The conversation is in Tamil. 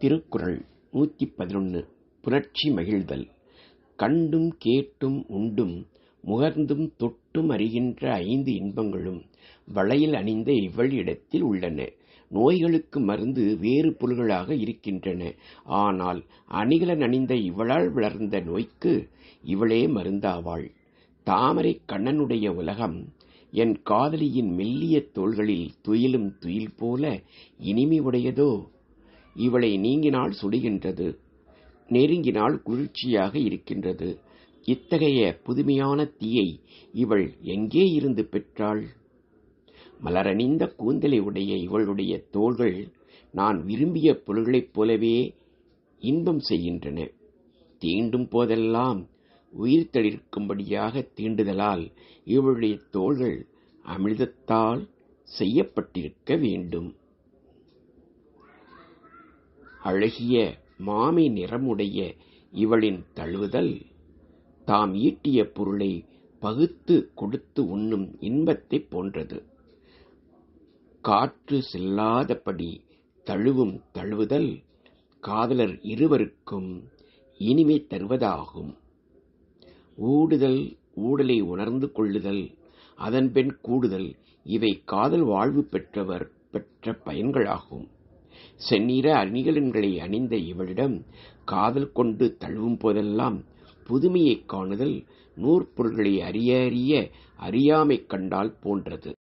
திருக்குறள் நூற்றி பதினொன்று புணர்ச்சி மகிழ்தல். கண்டும் கேட்டும் உண்டும் முகர்ந்தும் தொட்டும் அறிகின்ற ஐந்து இன்பங்களும் வளையல் அணிந்த இவள் இடத்தில் உள்ளன. நோய்களுக்கு மருந்து வேறு பொருள்களாக இருக்கின்றன. ஆனால் அணிகலன் அணிந்த இவளால் வளர்ந்த நோய்க்கு இவளே மருந்தாவாள். தாமரை கண்ணனுடைய உலகம் என் காதலியின் மெல்லிய தோள்களில் துயிலும் துயில் போல இனிமை உடையதோ இவளை நீங்கினால் சுடுகின்றது நெருங்கினால் குளிர்ச்சியாக இருக்கின்றது. இத்தகைய புதுமையான தீயை இவள் எங்கே இருந்து பெற்றாள்? மலரணிந்த கூந்தலை உடைய இவளுடைய தோள்கள் நான் விரும்பிய பொருள்களைப் போலவே இன்பம் செய்கின்றன. தீண்டும் போதெல்லாம் உயிர் தளிர்க்கும்படியாக தீண்டுதலால் இவளுடைய தோள்கள் அமிர்தத்தால் செய்யப்பட்டிருக்க வேண்டும். அழகிய மாமை நிறமுடைய இவளின் தழுவுதல் தாம் ஈட்டிய பொருளை பகுத்து கொடுத்து உண்ணும் இன்பத்தைப் போன்றது. காற்று செல்லாதபடி தழுவும் தழுவுதல் காதலர் இருவருக்கும் இனிமை தருவதாகும். ஊடுதல் ஊடலை உணர்ந்து கொள்ளுதல் அதன்பின் கூடுதல் இவை காதல் வாழ்வு பெற்றவர் பெற்ற பயன்களாகும். செந்நிற அணிகலன்களை அணிந்த இவளிடம் காதல் கொண்டு தழுவும் போதெல்லாம் புதுமையைக் காணுதல் நூற்பொருள்களை அறிய அறிய அறியாமை கண்டால் போன்றது.